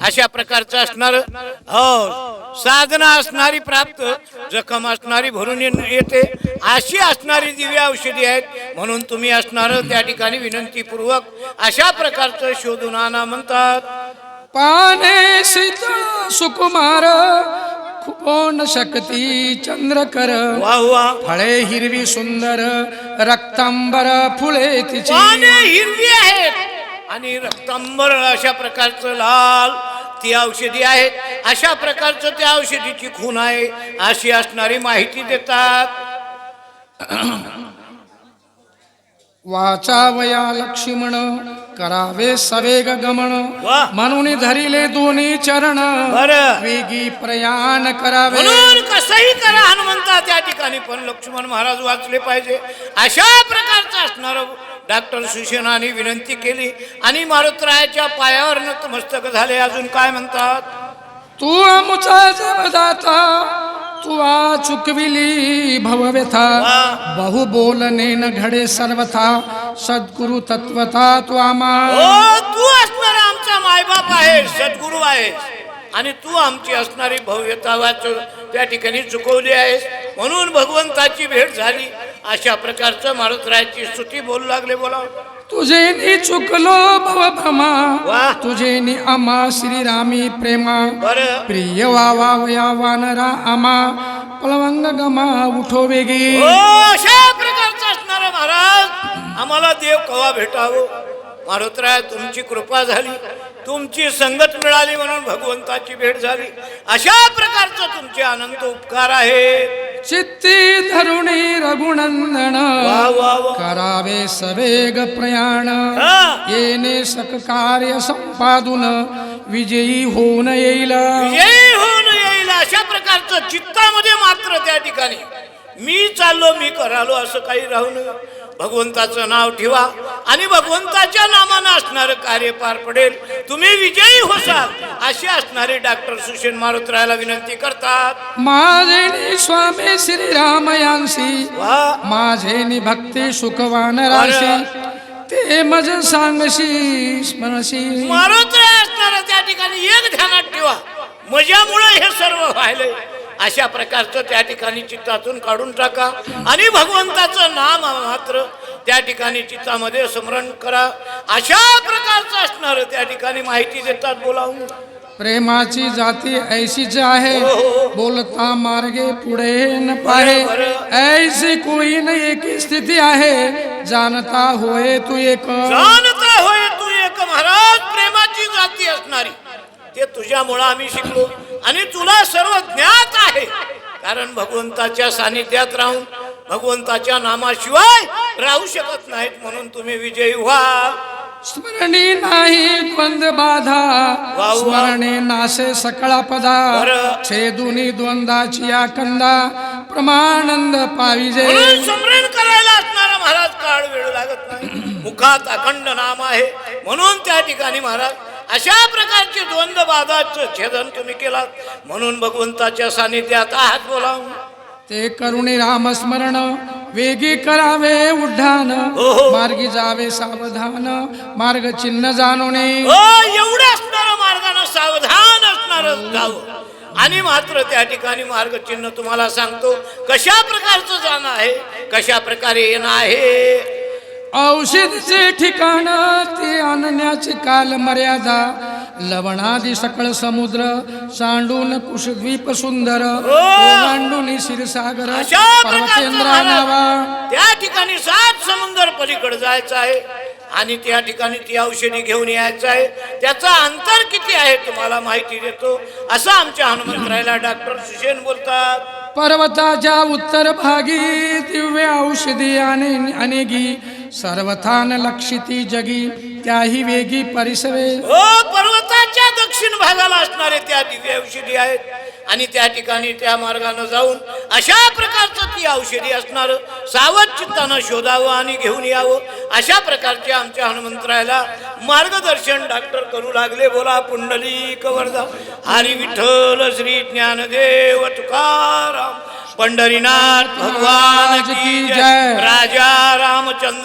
अशा प्रकारचं असणार हो साधना असणारी प्राप्त जखम असणारी भरून येते. अशी असणारी दिव्य औषधी आहेत म्हणून तुम्ही असणार त्या ठिकाणी विनंतीपूर्वक अशा प्रकारचं शोधून आणा म्हणतात. पाने सुकुमार खुपोन शक्ती चंद्रकर. फळे हिरवी सुंदर रक्तांबर फुले तिची. हिरवी आहेत. आणि रक्तांबर अशा प्रकारचं लाल ती औषधी आहेत अशा प्रकारचं त्या औषधीची खून आहे. अशी असणारी माहिती देतात. वाचा वया लक्ष्मण करावे सवेग गमन. म्हणून धरिले दोन्ही चरण. वेगी प्रयाण करावे. म्हणून कसंही करा हनुमंता त्या ठिकाणी पण लक्ष्मण महाराज वाचले पाहिजे. अशा प्रकारचं असणार डॉक्टर सुशेनाने विनंती केली आणि मारुतरायाच्या पायावर नतमस्तक झाले. अजून काय म्हणतात? तू आमुचा जवदाता तू आ चुकविली भवव्यथा. बहु बोलणे न घडे सर्वथा सद्गुरु तत्वता तू आमा. हो तू असणारा आमचा मायबाप आहे सद्गुरू आहे आणि तू आमची असणारी भव्यता वाच त्या ठिकाणी चुकवली आहेस. म्हणून भगवंताची भेट झाली. अशा प्रकारचं मारुतरायाची स्तुती बोलू लागले बोला. तुझे नि चुकलो भव भ्रमा वा. तुझे नि आमा श्रीरामी प्रेमा. प्रिय वावा वया वानरा आमा पलवंग गमा उठो वेगी. अशा प्रकारचं असणारा महाराज आम्हाला देव कवा भेटावं? मारुतराय तुमची कृपा झाली. तुमची संगत मिळाली म्हणून भगवंताची भेट झाली. अशा प्रकारचं तुमचे अनंत उपकार आहे चित्ती धरुणी रघुनंदन। करावे सवेग प्रयाण. येणे सक कार्य संपादून विजयी होऊन येईल। विजयी होऊन येईल अशा प्रकारचं चित्तामध्ये मात्र त्या ठिकाणी मी चाललो मी करालो असं काही राहू नये. भगवंताचं नाव ठेवा. आणि भगवंताच्या नामानं असणारं कार्य पार पडेल. तुम्ही विजयी होसाल असे असणारे डॉक्टर सुशेन मारुतरायाला विनंती करतात. माझे स्वामी श्रीराम यांसी वा. माझे भक्ती सुखवान राशी ते मज सांगशी स्मरशी. मारुतराय असणारा त्या ठिकाणी एक ध्यानात ठेवा. मजामुळे हे सर्व व्हायलंय. अशा प्रकारचं त्या ठिकाणी चित्तातून काढून टाका. आणि भगवंताचं नाम मात्र त्या ठिकाणी चित्तामध्ये स्मरण करा. अशा प्रकारचं असणार त्या ठिकाणी माहिती देतात बोलावून. प्रेमाची जाती ऐशीच आहे बोलता मार्गे पुढे न पाहे ऐसी कोई न एक स्थिती आहे जानता होय तू एक. जाणता होय तू एक महाराज प्रेमाची जाती असणारी. ते तुझ्यामुळं आम्ही शिकलो. आणि तुला सर्व ज्ञात आहे. कारण भगवंताच्या सानिध्यात राहून भगवंताच्या नामाशिवाय राहू शकत नाहीत म्हणून तुम्ही विजयी व्हाल स्मरणी नाही द्वंद बाधा. स्मरणे नासे सकळा पदा. छेदुनी द्वंदाची या कंदा प्रमानंद पाविजे. म्हणून स्मरण करायला असणारा महाराज काळ वेळ लागत नाही. मुखात अखंड नाम आहे. म्हणून त्या ठिकाणी महाराज अशा प्रकारचे द्वंद्व बाधाचं छेदन तुम्ही केलात. म्हणून भगवंताच्या सानिध्यात आहात बोलावून. ते करुणी रामस्मरण वेगी करावे उड्डाण. मार्गी जावे सावधान मार्ग चिन्ह जाणवणे एवढं असणारं मार्गानं सावधान असणार गाव. आणि मात्र त्या ठिकाणी मार्गचिन्ह तुम्हाला सांगतो कशा प्रकारचं जाणं आहे कशा प्रकारे येणं आहे? औषधचे ठिकाण ते आणण्याची काल मर्यादा लवणादी सकळ समुद्र सांडून कुशद्वीप सुंदर ओलांडून क्षीरसागर पर्वतेंद्रा नावा. त्या ठिकाणी सात समुंदर पलीकडे जायचं आहे आणि त्या ठिकाणी ती औषधी घेऊन यायचं आहे. त्याचा अंतर किती आहे तुम्हाला माहिती देतो. असं आमच्या हनुमंतरायला डॉक्टर सुशेन बोलतात. पर्वताच्या उत्तर भागी दिव्य औषधी आणि अनेगी सर्वथान लक्षिती जगी त्याही वेगी परिसवे. हो पर्वताच्या दक्षिण भागाला असणारे त्या दिव्य औषधी आहेत. आणि त्या ठिकाणी त्या मार्गाने जाऊन अशा प्रकारचं ती औषधी असणार सावध चित्तानं शोधावं आणि घेऊन यावं. अशा प्रकारचे आमच्या हनुमंतरायला मार्गदर्शन डॉक्टर करू लागले. बोला पुंडली कवरदा हरी विठ्ठल श्री ज्ञानदेव तुकाराम. पंढरीनाथ भगवान की जय. राजा रामचंद्र